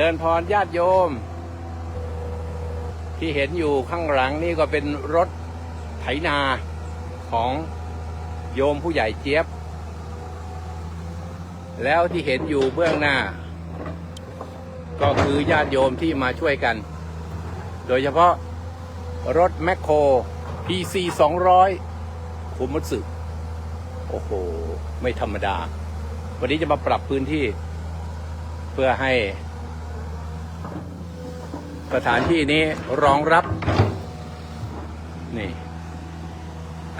ริญพรญาติโยม ที่เห็นอยู่ข้างหลังนี่ก็เป็นรถไถนาของโยมผู้ใหญ่เจี๊ยบ แล้วที่เห็นอยู่เบื้องหน้า ก็คือญาติโยมที่มาช่วยกัน โดยเฉพาะรถแมคโคร PC 200คุมมัตสึโอ้โห ไม่ธรรมดา วันนี้จะมาปรับพื้นที่เพื่อให้ สถานที่นี้รองรับนี่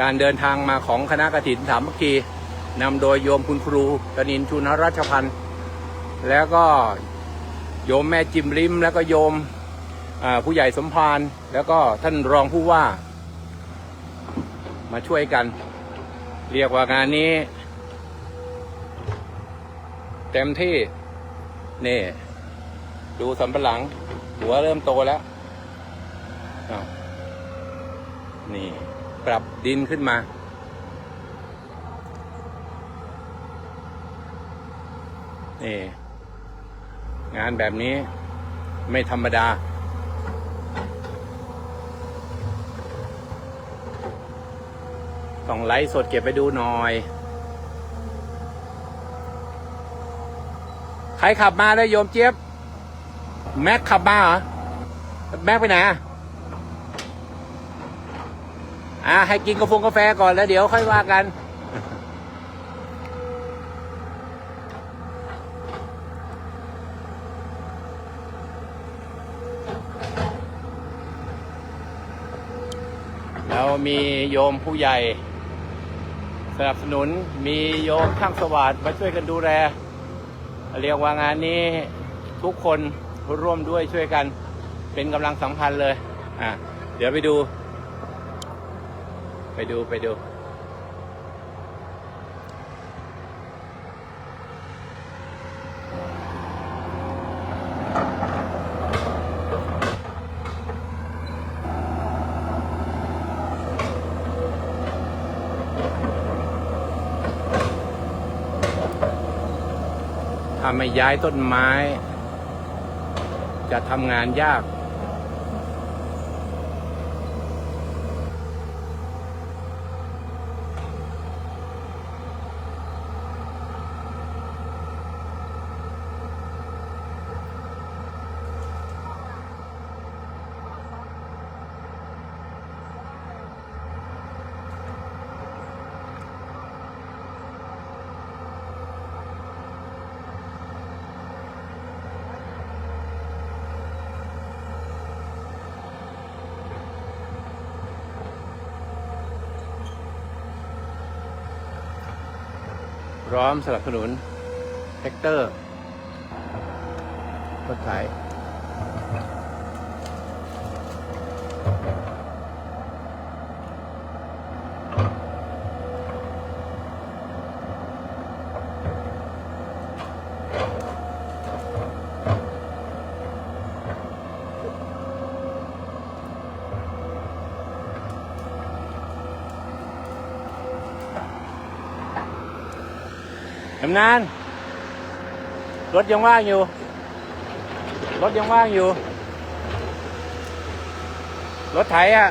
การเดินทางมาของคณะกฐินสามัคคีนำโดยโยมคุณครูกนินชุนรัชพันธ์แล้วก็โยมแม่จิมลิม แล้วก็โยมผู้ใหญ่สมภารแล้วก็ท่านรองผู้ว่า มาช่วยกัน เรียกว่างานนี้ เต็มที่ นี่ ดูสำปะหลัง หัวเริ่มโตแล้วนี่ ปรับดินขึ้นมา นี่ งานแบบนี้ไม่ธรรมดา ต้องไลฟ์สดเก็บไปดูหน่อยใครขับมาเลยโยมเจี๊ยบ แม็กขับมาเหรอ แม็กไปไหนอะอะให้กินกาแฟกาแฟก่อนแล้วเดี๋ยวค่อยว่ากัน แล้วมีโยมผู้ใหญ่ สนับสนุนมีโยมข้างสวัสดมาช่วยกันดูแล เรียกว่างานนี้ทุกคน ร่วมด้วยช่วยกัน เป็นกำลังสำคัญเลย อะ เดี๋ยวไปดู ไปดูไปดูถ้าไม่ย้ายต้นไม้ จะทำงานยาก พร้อมสนับสนุนแท็กเตอร์รถไถ กำนานรถยังว่างอยู่ รถยังว่างอยู่ รถไถอะ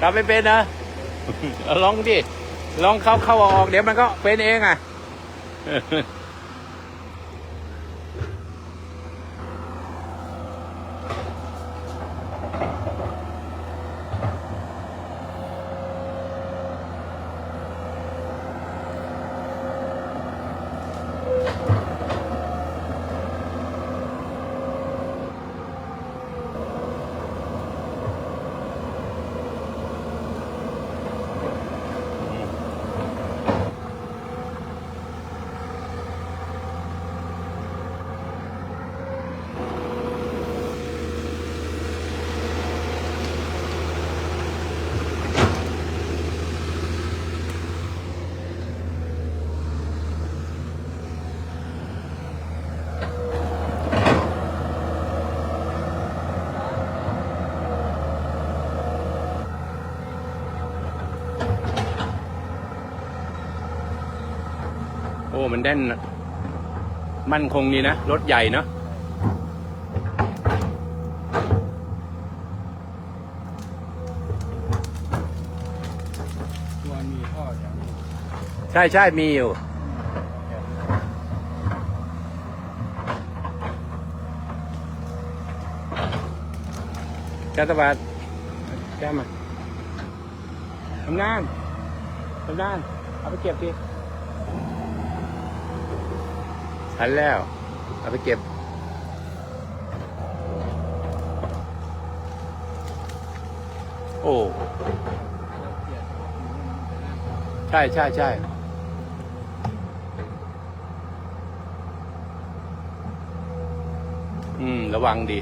กลับไม่เป็นนะลองดิลองเข้าเข้าออกเดี๋ยวมันก็เป็นเองอะ โอ้มันแน่นมั่นคงดีนะ รถใหญ่เนาะตัวมีข้อใช่ใช่มีอยู่จัตบาทแก้มาทำงานทำงาน เอาไปเก็บดิ หันแล้ว เอาไปเก็บ โอ้ ใช่ใช่ใช่อืม ระวังดี